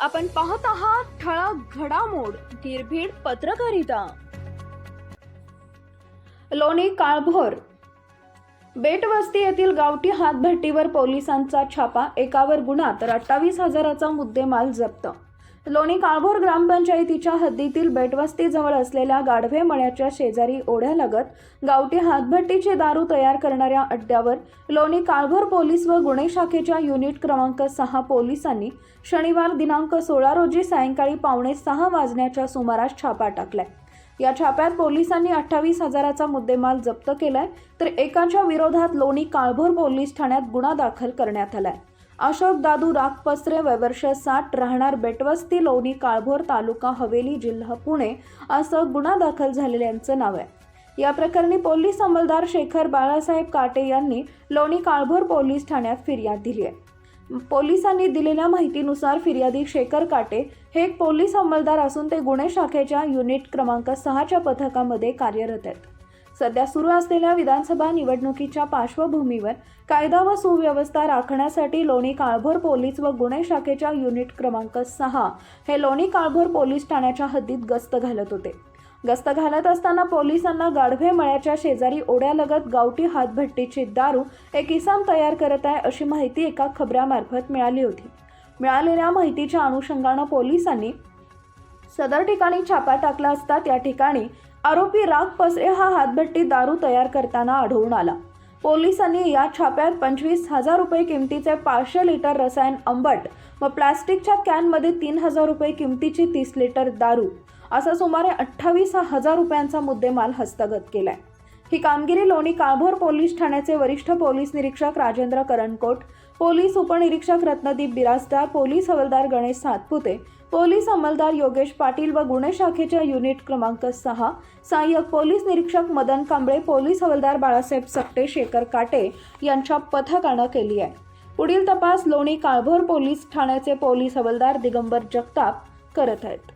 आपण पाहत आहात ठळक घडामोड निर्भीड पत्रकारिता. लोणी काळभोर. बेटवस्ती येथील गावठी हातभट्टीवर पोलिसांचा छापा एकावर गुन्हा तर अठ्ठावीस हजाराचा मुद्देमाल जप्त लोणी काळभोर ग्रामपंचायतीच्या हद्दीतील बेटवस्तीजवळ असलेल्या गाढवे मळ्याच्या शेजारी ओढ्यालगत गावठी हातभट्टीचे दारू तयार करणाऱ्या अड्ड्यावर लोणी काळभोर पोलीस व गुन्हे शाखेच्या युनिट क्रमांक सहा पोलिसांनी शनिवार दिनांक सोळा रोजी सायंकाळी पावणे सहा वाजण्याच्या सुमारास छापा टाकलाय. या छाप्यात पोलिसांनी अठ्ठावीस हजाराचा मुद्देमाल जप्त केलाय तर एकाच्या विरोधात लोणी काळभोर पोलीस ठाण्यात गुन्हा दाखल करण्यात आलाय. अशोक दादू रागपसरे वयवर्ष साठ राहणार बेटवस्ती लोणी काळभोर तालुका हवेली जिल्हा पुणे असं गुन्हा दाखल झालेल्यांचं नाव आहे. या प्रकरणी पोलीस अंमलदार शेखर बाळासाहेब काटे यांनी लोणी काळभोर पोलीस ठाण्यात फिर्याद दिली आहे. पोलिसांनी दिलेल्या माहितीनुसार फिर्यादी शेखर काटे हे एक पोलीस अंमलदार असून ते गुन्हे शाखेच्या युनिट क्रमांक सहाच्या पथकामध्ये कार्यरत आहेत. सध्या सुरू असलेल्या विधानसभा निवडणुकीच्या पार्श्वभूमीवर कायदा व सुव्यवस्था राखण्यासाठी लोणी काळभोर पोलीस व गुन्हे शाखेच्या युनिट क्रमांक सहा हे लोणी काळभोर पोलीस ठाण्याच्या हद्दीत गस्त घालत होते. गस्त घालत असताना पोलिसांना गाढवे मळ्याच्या शेजारी ओढ्यालगत गावठी हातभट्टीची दारू एक इसाम तयार करत आहे अशी माहिती एका खबऱ्यामार्फत मिळाली होती. मिळालेल्या माहितीच्या अनुषंगानं पोलिसांनी सदर ठिकाणी छापा टाकला असता त्या ठिकाणी आरोपी राग पसरे हा हातभट्टी दारू तयार करताना आढळून आला. पोलिसांनी या छाप्यात पंचवीस हजार रुपये किमतीचे पाचशे लिटर रसायन आंबट व प्लास्टिकच्या कॅनमध्ये तीन हजार रुपये किमतीची तीस लिटर दारू असा सुमारे अठ्ठावीस हजार रुपयांचा मुद्देमाल हस्तगत केलाय. ही कामगिरी लोणी काळभोर पोलीस ठाण्याचे वरिष्ठ पोलीस निरीक्षक राजेंद्र करणकोट पोलीस उपनिरीक्षक रत्नदीप बिराजदार पोलीस हवालदार गणेश सातपुते पोलीस अंमलदार योगेश पाटील व गुन्हे शाखेच्या युनिट क्रमांक सहा सहाय्यक पोलीस निरीक्षक मदन कांबळे पोलीस हवालदार बाळासाहेब सकटे शेखर काटे यांच्या पथकानं केली आहे. पुढील तपास लोणी काळभोर पोलीस ठाण्याचे पोलीस हवालदार दिगंबर जगताप करत आहेत.